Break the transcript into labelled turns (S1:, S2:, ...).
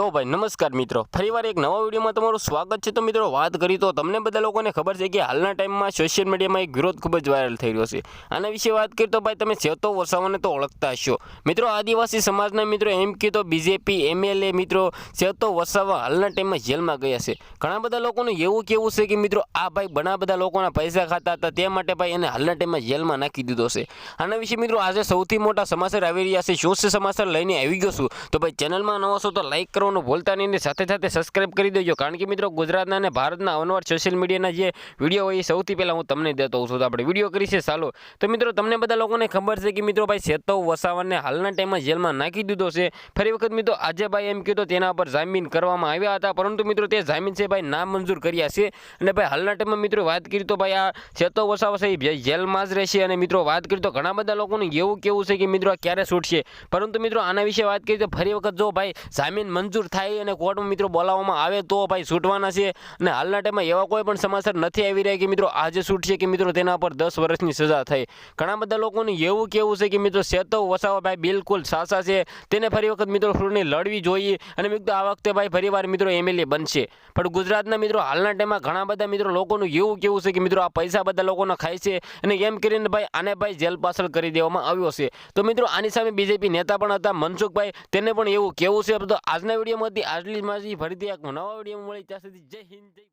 S1: તો ભાઈ નમસ્કાર મિત્રો, ફરીવાર એક નવા વિડીયોમાં તમારું સ્વાગત છે. તો મિત્રો, વાત કરી તો તમને બધા લોકોને ખબર છે કે હાલના ટાઈમમાં સોશિયલ મીડિયામાં એક વિરોધ ખૂબ જ વાયરલ થઈ રહ્યો છે. આના વિશે વાત કરીએ તો ભાઈ, તમે સેતો વસાવાને તો ઓળખતા હશો. મિત્રો, આદિવાસી સમાજના મિત્રો એમ કે તો બીજેપી એમએલએ મિત્રો સેતો વસાવા હાલના ટાઈમમાં જેલમાં ગયા છે. ઘણા બધા લોકોનું એવું કેવું છે કે મિત્રો, આ ભાઈ ઘણા બધા લોકોના પૈસા ખાતા હતા, તે માટે ભાઈ એને હાલના ટાઈમમાં જેલમાં નાખી દીધો છે. આના વિશે મિત્રો, આજે સૌથી મોટા સમાચાર આવી રહ્યા છે. શું છે સમાચાર? લઈને આવી ગયો છું. તો ભાઈ, ચેનલમાં નવો છો તો લાઈક કરવાનું ભૂલતા નહીં સાથે સાથે સબસ્ક્રાઇબ કરી દેજો. કારણ કે મિત્રો ગુજરાતના અને ભારતના અવનવાર સોશિયલ મીડિયાના જે વીડિયો હોય એ સૌથી પહેલાં હું તમને દેતો હોઉં છું. તો આપણે વીડિયો કરીશે ચાલો. તો મિત્રો તમને બધા લોકોને ખબર છે કે મિત્રો ભાઈ સેતવ વસાવાને હાલના ટાઈમમાં જેલમાં નાખી દીધો છે. ફરી વખત મિત્રો આજે ભાઈ એમ કીધું તેના પર જામીન કરવામાં આવ્યા હતા. પરંતુ મિત્રો તે જામીન છે ભાઈ નામંજૂર કર્યા છે. અને ભાઈ હાલના ટાઈમમાં મિત્રો વાત કરી તો ભાઈ આ સેતવ વસાવા છે જેલમાં જ રહેશે. અને મિત્રો વાત કરી તો ઘણા બધા લોકોનું એવું કેવું છે કે મિત્રો આ ક્યારે છૂટશે. પરંતુ મિત્રો આના વિશે વાત કરી તો ફરી વખત જો ભાઈ જામીન મંજૂર થાય અને કોર્ટમાં મિત્રો બોલાવવામાં આવે તો ભાઈ છૂટવાના છે. અને હાલના ટાઈમમાં એવા કોઈ પણ સમાચાર નથી આવી રહ્યા કે મિત્રો આજે છૂટશે કે મિત્રો તેના પર દસ વર્ષની સજા થઈ. ઘણા બધા લોકોનું એવું કેવું છે કે મિત્રો સેતો વસાવા ભાઈ બિલકુલ સાસા છે. તેને ફરી વખત મિત્રો ચૂંટણી લડવી જોઈએ અને મિત્રો આ વખતે ભાઈ ફરીવાર મિત્રો એમએલએ બનશે. પણ ગુજરાતના મિત્રો હાલના ટાઈમમાં ઘણા બધા મિત્રો લોકોનું એવું કેવું છે કે મિત્રો આ પૈસા બધા લોકોના ખાય છે અને એમ કરીને ભાઈ આને ભાઈ જેલ પાછળ કરી દેવામાં આવ્યો છે. તો મિત્રો આની સામે બીજેપી નેતા પણ હતા. મનસુખભાઈ તેને પણ એવું કેવું છે. આજના વિડીયોમાંથી આટલી જ માહિતી ફરીથી એક નવા વીડિયો મળી. ત્યાં સુધી જય હિન્દ જય